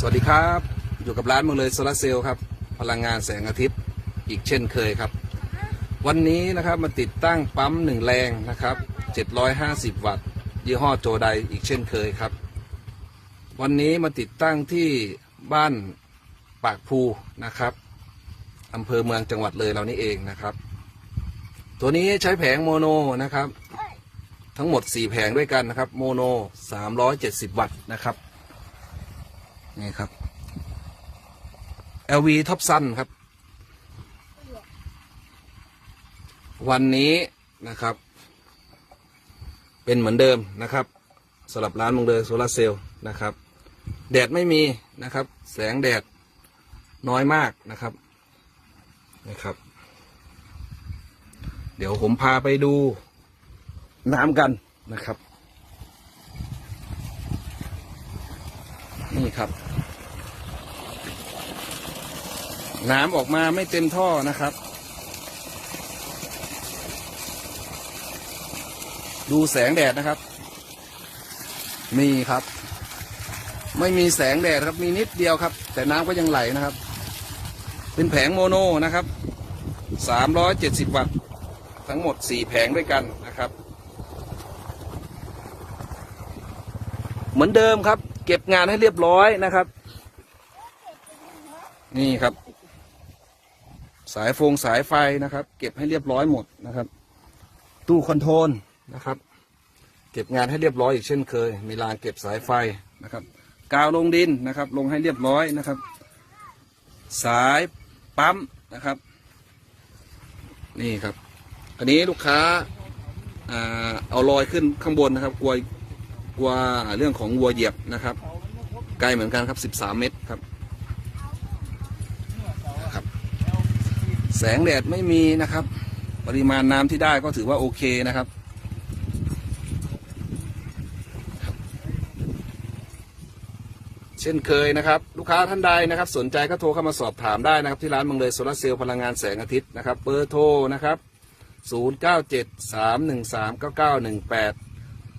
สวัสดีครับ อยู่กับร้านเมืองเลยโซลาร์เซลล์ครับ พลังงานแสงอาทิตย์อีกเช่นเคยครับ วันนี้นะครับมาติดตั้งปั๊มหนึ่งแรงนะครับ 750 วัตต์ ยี่ห้อโจไดอีกเช่นเคยครับ วันนี้มาติดตั้งที่บ้านปากภูนะครับอำเภอเมืองจังหวัดเลยเรานี่เองนะครับ ตัวนี้ใช้แผงโมโนนะครับ ทั้งหมด 4 แผงด้วยกันนะครับ โมโน 370 วัตต์นะครับ นี่ครับ LV ท็อปซันครับ วันนี้นะครับ เป็นเหมือนเดิมนะครับสำหรับร้านมงเดอร์โซลาเซลล์นะครับ แดดไม่มีนะครับ แสงแดดน้อยมากนะครับนะครับ เดี๋ยวผมพาไปดูน้ำกันนะครับ นี่ครับ น้ำออกมาไม่เต็มท่อนะครับ ดูแสงแดดนะครับ มีครับ ไม่มีแสงแดดครับมีนิดเดียวครับ แต่น้ำก็ยังไหลนะครับ เป็นแผงโมโนนะครับ 370 วัตต์ทั้งหมด 4 แผงด้วยกันนะครับ เหมือนเดิมครับ เก็บงานให้เรียบร้อยนะครับ นี่ครับ สายฟงสายไฟนะครับ เก็บให้เรียบร้อยหมดนะครับ ตู้คอนโทรลนะครับ เก็บงานให้เรียบร้อยอีกเช่นเคย มีรางเก็บสายไฟนะครับ กาวลงดินนะครับ ลงให้เรียบร้อยนะครับ สายปั๊มนะครับ นี่ครับ อันนี้ลูกค้าอ่าเอาลอยขึ้นข้างบนนะครับกลัว กลัวเรื่องของวัวเหยียบนะครับ ไกลเหมือนกันครับ 13 เมตรครับ แสงแดดไม่มีนะครับ ปริมาณน้ำที่ได้ก็ถือว่าโอเคนะครับเช่นเคยนะครับ ลูกค้าท่านใดนะครับ สนใจก็โทรเข้ามาสอบถามได้นะครับ ที่ร้านเมืองเลยโซลาร์เซลล์พลังงานแสงอาทิตย์นะครับเบอร์โทรนะครับ 097 313 9918